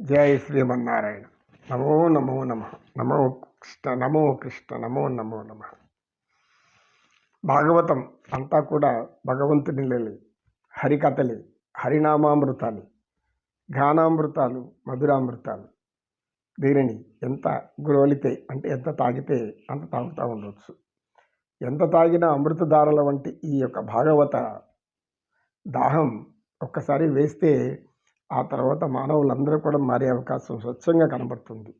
జయ శ్రీమన్నారాయణ. నమో నమో నమ. నమో కృష్ణ నమో కృష్ణ నమో నమో నమ. భాగవతం అంతా కూడా భగవంతుని లేలి హరికథలే హరినామామృతాలు గానామృతాలు మధురామృతాలు. దీనిని ఎంత గురవలితే అంటే ఎంత తాగితే అంత తాగుతూ ఉండవచ్చు ఎంత తాగినా అమృతధారల వంటి ఈ యొక్క భాగవత దాహం ఒక్కసారి వేస్తే ఆ తర్వాత మానవులందరూ కూడా మారే అవకాశం స్వచ్ఛంగా కనబడుతుంది.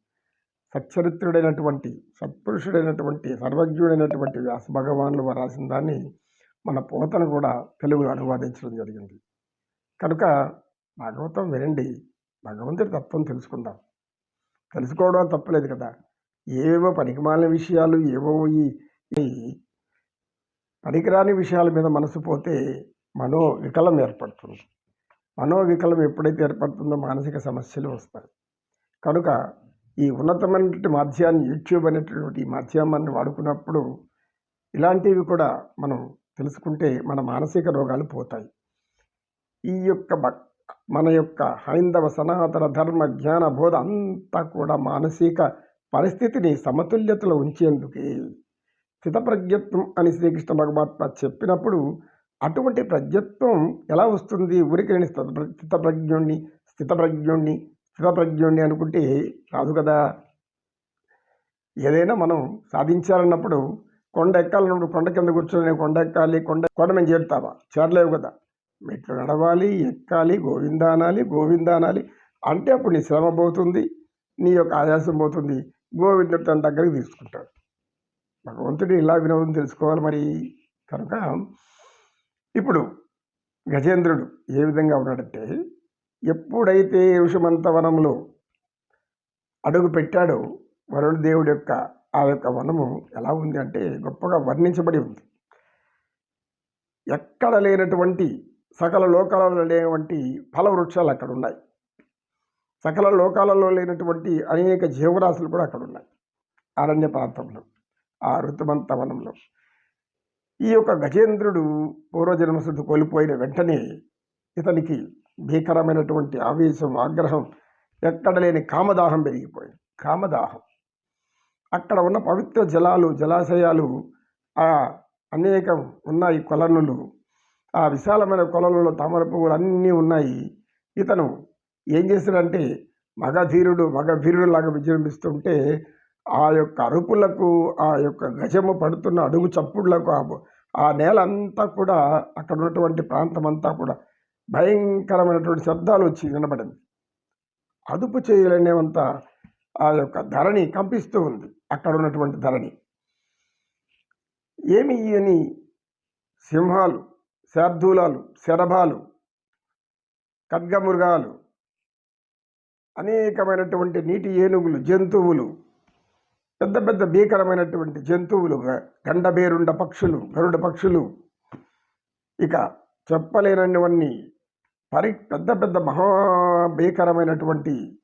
సచ్చరిత్రుడైనటువంటి సత్పురుషుడైనటువంటి సర్వజ్ఞుడైనటువంటి వ్యాస భగవానులు వారు రాసిన దాన్ని మన పోతను కూడా తెలుగులో అనువాదించడం జరిగింది. కనుక భాగవతం వినండి భగవంతుడి తత్వం తెలుసుకుందాం. తెలుసుకోవడం తప్పలేదు కదా. ఏవో పనికిమాలిన విషయాలు ఏవో ఈ ఈ పనికిరాని విషయాల మీద మనసు పోతే మనో వికలం ఏర్పడుతుంది. మనోవికలం ఎప్పుడైతే ఏర్పడుతుందో మానసిక సమస్యలు వస్తాయి. కనుక ఈ ఉన్నతమైనటువంటి మాధ్యాన్ని యూట్యూబ్ అనేటటువంటి మాధ్యమాన్ని వాడుకున్నప్పుడు ఇలాంటివి కూడా మనం తెలుసుకుంటే మన మానసిక రోగాలు పోతాయి. ఈ యొక్క మన యొక్క హైందవ సనాతన ధర్మ జ్ఞాన బోధ అంతా కూడా మానసిక పరిస్థితిని సమతుల్యతలో ఉంచేందుకే స్థితప్రజ్ఞత్వం అని శ్రీకృష్ణ భగవాత్మ చెప్పినప్పుడు అటువంటి ప్రజ్ఞత్వం ఎలా వస్తుంది? ఊరికి నేను స్థితప్రజ్ఞుణ్ణి స్థితప్రజ్ఞుణ్ణి స్థితప్రజ్ఞుణ్ణి అనుకుంటే రాదు కదా? ఏదైనా మనం సాధించాలన్నప్పుడు కొండ ఎక్కాలన్నప్పుడు కొండ కింద కూర్చొని కొండ ఎక్కాలి కొండ కొండ మేము చేరుతావా? చేరలేవు కదా. మెట్లు నడవాలి ఎక్కాలి గోవిందానాలి అనాలి అంటే అప్పుడు నీ శ్రమ పోతుంది నీ యొక్క ఆయాసం పోతుంది. గోవిందుడు తన దగ్గరికి తీసుకుంటాడు. భగవంతుడు ఇలా వినోదం తెలుసుకోవాలి మరి. కనుక ఇప్పుడు గజేంద్రుడు ఏ విధంగా ఉన్నాడంటే ఎప్పుడైతే ఋషమంత వనంలో అడుగు పెట్టాడో వరుణ దేవుడి యొక్క ఆ యొక్క వనము ఎలా ఉంది అంటే గొప్పగా వర్ణించబడి ఉంది. ఎక్కడ లేనటువంటి సకల లోకాలలో లేనటువంటి ఫల వృక్షాలు అక్కడ ఉన్నాయి. సకల లోకాలలో లేనటువంటి అనేక జీవరాశులు కూడా అక్కడ ఉన్నాయి. అరణ్య ప్రాంతంలో ఆ ఋతుమంత వనంలో ఈ యొక్క గజేంద్రుడు పూర్వజన్మశుద్ధి కోల్పోయిన వెంటనే ఇతనికి భీకరమైనటువంటి ఆవేశం ఆగ్రహం ఎక్కడ లేని కామదాహం పెరిగిపోయింది. కామదాహం. అక్కడ ఉన్న పవిత్ర జలాలు జలాశయాలు ఆ అనేకం ఉన్నాయి కొలనులు. ఆ విశాలమైన కొలలలో తామర పువ్వులు అన్నీ ఉన్నాయి. ఇతను ఏం చేశాడంటే మగధీరుడు మగధీరుడులాగా విజృంభిస్తుంటే ఆ యొక్క అరుపులకు ఆ యొక్క గజము పడుతున్న అడుగు చప్పుడులకు ఆ నేల అంతా కూడా అక్కడ ఉన్నటువంటి ప్రాంతం అంతా కూడా భయంకరమైనటువంటి శబ్దాలు వచ్చి వినబడింది. అదుపు చేయలేనేవంత ఆ యొక్క ధరణి కంపిస్తూ ఉంది. అక్కడ ఉన్నటువంటి ధరణి. ఏమి అని సింహాలు శార్దూలాలు శరభాలు ఖడ్గమృగాలు అనేకమైనటువంటి నీటి ఏనుగులు జంతువులు పెద్ద పెద్ద భీకరమైనటువంటి జంతువులు గండబేరుండ పక్షులు గరుడ పక్షులు. ఇక చెప్పలేనవన్నీ పరి పెద్ద పెద్ద మహాభీకరమైనటువంటి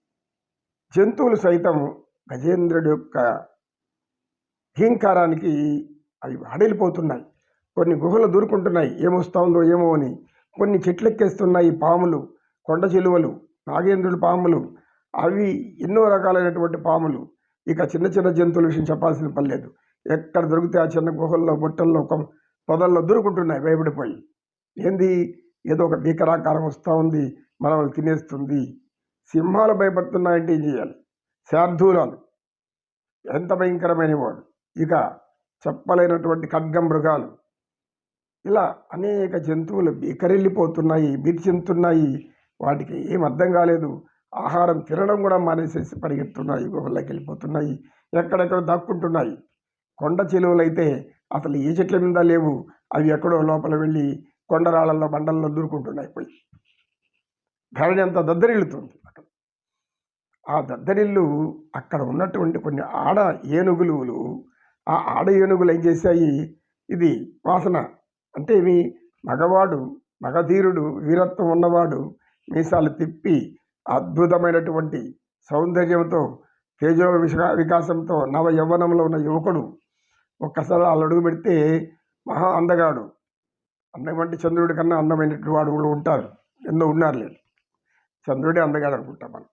జంతువులు సైతం గజేంద్రుడి యొక్క హీంకారానికి అవి అడిలిపోతున్నాయి. కొన్ని గుహలు దూరుకుంటున్నాయి. ఏమొస్తుందో ఏమో అని. కొన్ని చెట్లెక్కేస్తున్నాయి పాములు కొండ చెలువలు నాగేంద్రుడి పాములు. అవి ఎన్నో రకాలైనటువంటి పాములు. ఇక చిన్న చిన్న జంతువుల విషయం చెప్పాల్సిన పని లేదు. ఎక్కడ దొరికితే ఆ చిన్న గుహల్లో బుట్టల్లో పొదల్లో దొరుకుంటున్నాయి భయపడిపోయి. ఏంది? ఏదో ఒక భీకరాకారం వస్తూ ఉంది మనల్ని తినేస్తుంది. సింహాలు భయపడుతున్నాయంటే ఏం చేయాలి? శార్ధూలాలు ఎంత భయంకరమైన వాడు. ఇక చెప్పలేనటువంటి ఖడ్గం మృగాలు. ఇలా అనేక జంతువులు బీకరిల్లిపోతున్నాయి బీర్చింతున్నాయి. వాటికి ఏం అర్థం కాలేదు. ఆహారం తినడం కూడా మానేసేసి పరిగెత్తున్నాయి గుహల్లోకి వెళ్ళిపోతున్నాయి ఎక్కడెక్కడ దాక్కుంటున్నాయి. కొండ చెలువలు అయితే అసలు ఏ చెట్ల మీద లేవు అవి ఎక్కడో లోపల వెళ్ళి కొండరాళ్ళల్లో బండల్లో దూరుకుంటున్నాయి పోయి. ధరణి అంతా దద్దరిల్లుతుంది. అక్కడ ఆ దద్దరిల్లు అక్కడ ఉన్నటువంటి కొన్ని ఆడ ఏనుగులు ఆ ఆడ ఏనుగులు ఏం చేశాయి? ఇది వాసన. అంటే ఏమి? మగవాడు మగధీరుడు వీరత్వం ఉన్నవాడు మీసాలు తిప్పి అద్భుతమైనటువంటి సౌందర్యంతో తేజో వికాసంతో నవ యవ్వనంలో ఉన్న యువకుడు ఒక్కసారి వాళ్ళు అడుగు పెడితే మహా అందగాడు. అందమంటే చంద్రుడి కన్నా అందమైనటువంటి వాడు కూడా ఉంటారు. ఎన్నో ఉన్నారు లేదు చంద్రుడే అందగాడు అనుకుంటాం మనం.